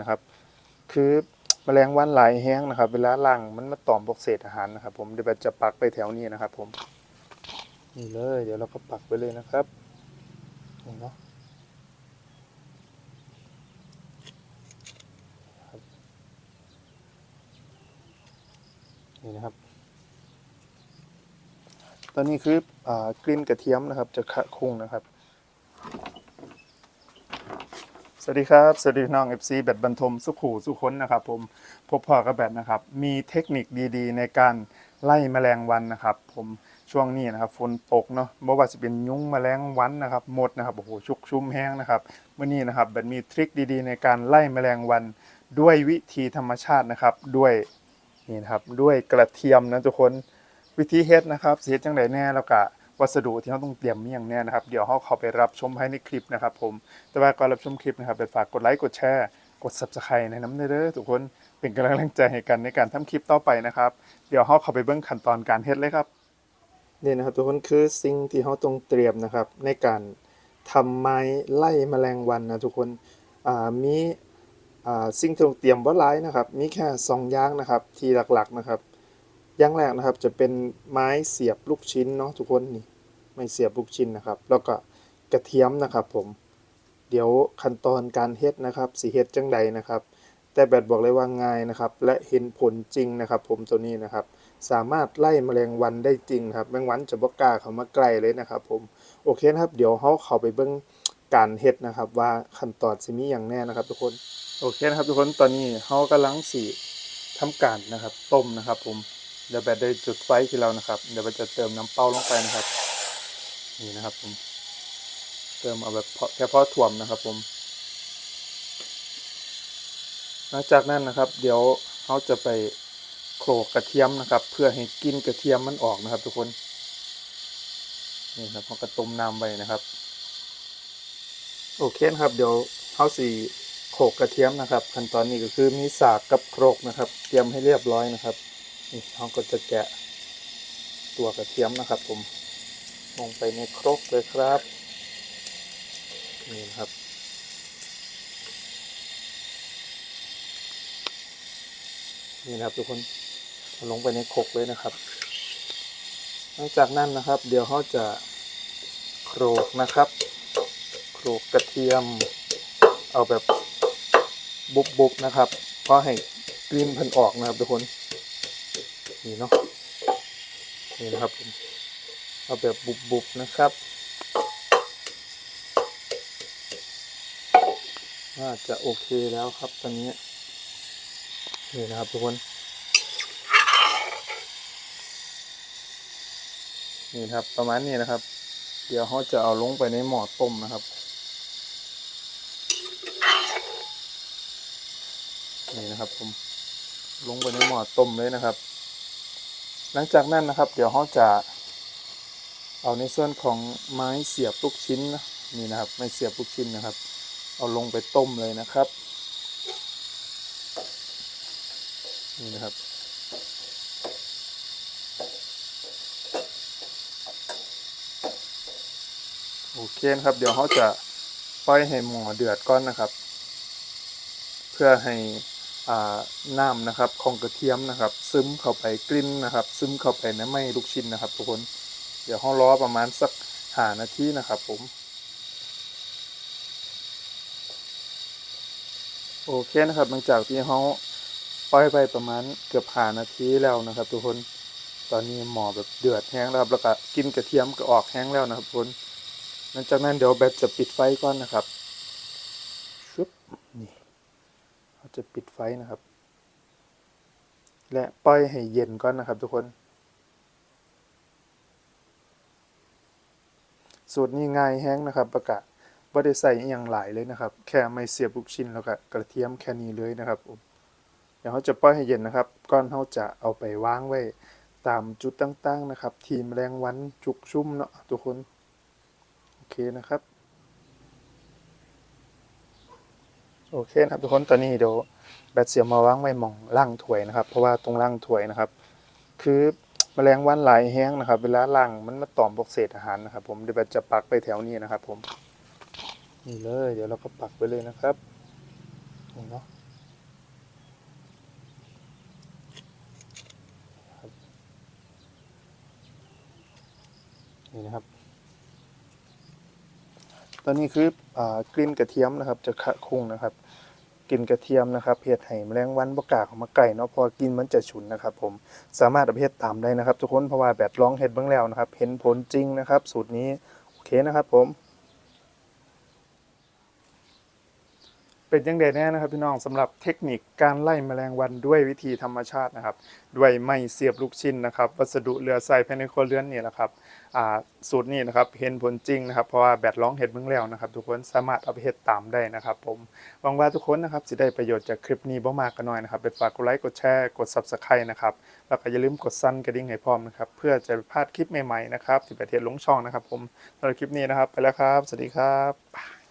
นะครับ คือแมลงวันหลายแห้งนะครับ เวลาล่างมันมาตอมพวกเศษอาหารนะครับ ผมเดี๋ยวจะปักไปแถวนี้นะครับ ผมนี่เลย เดี๋ยวเราก็ปักไปเลยนะครับนี่เนาะครับนี่นะครับ ตอนนี้คืออกลิ่นกระเทียมนะครับ จะคะคุ้งนะครับ สวัสดีครับ สวัสดีพี่น้อง FC แบตบรรทมสุขูสุขนนะครับผมพบพ่อกับแบตนะครับ มีเทคนิคดีๆ ในการไล่แมลงวันนะครับ ผมช่วงนี้นะครับฝนตกเนาะบ่ว่าจะเป็นยุงแมลงวันนะครับหมดนะครับโอ้โหชุกชุมแห้งนะครับเมื่อนี้นะครับแบตมีทริคดีๆ ในการไล่แมลงวัน ด้วยวิธีธรรมชาตินะครับด้วยนี่นะครับด้วยกระเทียมนะทุกคนวิธีเฮ็ดนะครับเฮ็ดจังไดแน่แล้วก็ วัสดุที่เราต้องเตรียมมีอย่างแน่นะครับ เดี๋ยวเราเข้าไปรับชมภายในคลิปนะครับผม แต่ว่าก่อนรับชมคลิปนะครับเป็นฝากกดไลค์กดแชร์กด subscribe ในน้ำเด้อทุกคนเป็นกำลังใจให้กันในการทำคลิปต่อไปนะครับ เดี๋ยวเราเข้าไปเบิ่งขั้นตอนการเฮ็ดเลยครับนี่นะครับทุกคนคือสิ่งที่เราต้องเตรียมนะครับ ในการทำไม้ไล่แมลงวันนะทุกคนมีสิ่งที่ต้องเตรียมบ่หลายนะครับ มีแค่สองอย่างนะครับที่หลักๆนะครับอย่างแรกนะครับจะเป็นไม้เสียบลูกชิ้นเนาะทุกคนนี่ ไม้เสียบลูกชิ้นนะครับ แล้วก็กระเทียมนะครับ ผม เดี๋ยวขั้นตอนการเฮ็ดนะครับสีเฮ็ดจังใดนะครับ แต่แบตบอกเลยว่าง่ายนะครับ และเห็นผลจริงนะครับ ผมตัวนี้นะครับ สามารถไล่แมลงวันได้จริงครับแมลงวันจะบ่กาเขามาใกลเลยนะครับ ผมโอเคนะครับ เดี๋ยวเฮาเข้าไปเบิ่งการเฮ็ดนะครับ ว่าขั้นตอนสิมีอย่างแน่นะครับ ทุกคนโอเคนะครับ ทุกคนตอนนี้เฮากำลังสิทำการนะครับ ต้มนะครับ ผมเดี๋ยวแบตได้จุดไฟที่เรานะครับ เดี๋ยวแบตจะเติมน้ำเปล่าลงไปนะครับ นี่นะครับผม เติมเอาแบบแค่พอถ่วมนะครับผม หลังจากนั้นนะครับ เดี๋ยวเขาจะไปโขลกกระเทียมนะครับ เพื่อให้กลินกระเทียมมันออกนะครับ ทุกคนนี่ครับเขาก็ต้มน้ำไว้นะครับ โอเคนะครับเดี๋ยวเขาสีโขลกกระเทียมนะครับขั้นตอนนี้ก็คือมีสากกับโครกนะครับ เตรียมให้เรียบร้อยนะครับนี่เขาก็จะแกะตัวกระเทียมนะครับผม ลงไปในครกเลยครับ นี่นครับ นี่นะครับทุกคนลงไปในครกเลยนะครับ หลังจากนั้นนะครับ เดี๋ยวเขาจะโขลกนะครับโขลกกระเทียม เอาแบบบุบๆนะครับ เพราะให้กลิ่นพันออกนะครับทุกคน นี่เนาะนี่นะครับผม เอาแบบบุบๆนะครับ น่าจะโอเคแล้วครับตอนนี้ นี่นะครับทุกคน นี่ครับประมาณนี้นะครับ เดี๋ยวเขาจะเอาลงไปในหม้อต้มนะครับ นี่นะครับผม ลงไปในหม้อต้มเลยนะครับ หลังจากนั้นนะครับ เดี๋ยวเขาจะ เอาในส่วนของไม้เสียบลูกชิ้นนะนี่นะครับไม้เสียบลูกชิ้นนะครับ เอาลงไปต้มเลยนะครับนี่นะครับโอเคนะครับ เดี๋ยวเขาจะปล่อยให้หม้อเดือดก่อนนะครับ เพื่อให้อ่าน้ำนะครับของกระเทียมนะครับ ซึมเข้าไปกลิ่นนะครับ ซึมเข้าไปในไม้ลูกชิ้นนะครับ ทุกคน เดี๋ยวเขารอประมาณสักหานาทีนะครับผม โอเคนะครับหลังจากที่เขาปล่อยไปประมาณเกือบหานาทีแล้วนะครับ ทุกคนตอนนี้หมอแบบเดือดแห้งแล้วครับแล้วก็กินกระเทียมก็ออกแห้งแล้วนะครับทุกคนหลังจากนั้นเดี๋ยวแบตจะปิดไฟก่อนนะครับชึบนี่เราจะปิดไฟนะครับ และปล่อยให้เย็นก่อนนะครับ ทุกคน สูตรนี้ง่ายแห้งนะครับประกาศว่าได้ใส่อย่างหลายเลยนะครับ แค่ไม่เสียบลูกชิ้นแล้วก็กระเทียมแค่นี้เลยนะครับผมเดี๋ยวเขาจะปล่อยให้เย็นนะครับก่อนเขาจะเอาไปวางไว้ตามจุดต่างๆนะครับ ทีมแมลงวันจุกชุ่มเนาะทุกคน โอเคนะครับ โอเคนะครับทุกคนตอนนี้เดี๋ยวแบตเสียมาวางไว้มองล่างถวยนะครับ เพราะว่าตรงล่างถวยนะครับ คือ มแมลงวันหลายแห้งนะครับ เวลาล่างมันมาตอมพวกเศษอาหารนะครับ ผมเดี๋ยวจะปักไปแถวนี้นะครับ ผมนี่เลย เดี๋ยวเราก็ปักไปเลยนะครับนี่เนาะนี่นะครับ ตอนนี้คือกลิ่นกระเทียมนะครับ จะคะคงนะครับ กลิ่นกระเทียมนะครับเห็ดไห่แมลงวันบกล้าของมาไก่เนาะพอกินมันจะฉุนนะครับผมสามารถเอาไปเฮ็ดตามได้นะครับ ทุกคนเพราะว่าแบบลองเห็ดเบื้องแล้วนะครับ เห็นผลจริงนะครับ สูตรนี้โอเคนะครับผม เป็นยังไงแน่นะครับ พี่น้องสำหรับเทคนิคการไล่แมลงวันด้วยวิธีธรรมชาตินะครับ ด้วยไม้เสียบลูกชิ้นนะครับ วัสดุเหลือใส่ภายในครัวเรือนนี่แหละครับสูตรนี้นะครับเห็นผลจริงนะครับ เพราะว่าแบตร้องเห็ดเบื้องแล้วนะครับ ทุกคนสามารถเอาไปเฮ็ดตามได้นะครับ ผมหวังว่าทุกคนนะครับสิได้ประโยชน์จากคลิปนี้บ่มากก็น้อยนะครับไปฝากกดไลค์กดแชร์กด Subscribe นะครับแล้วก็อย่าลืมกดสั่นกระดิ่งให้พร้อมนะครับเพื่อจะพลาดคลิปใหม่ๆนะครับที่ประเทศลงช่องนะครับ ผมสำหรับคลิปนี้นะครับ ไปแล้วครับ สวัสดีครับ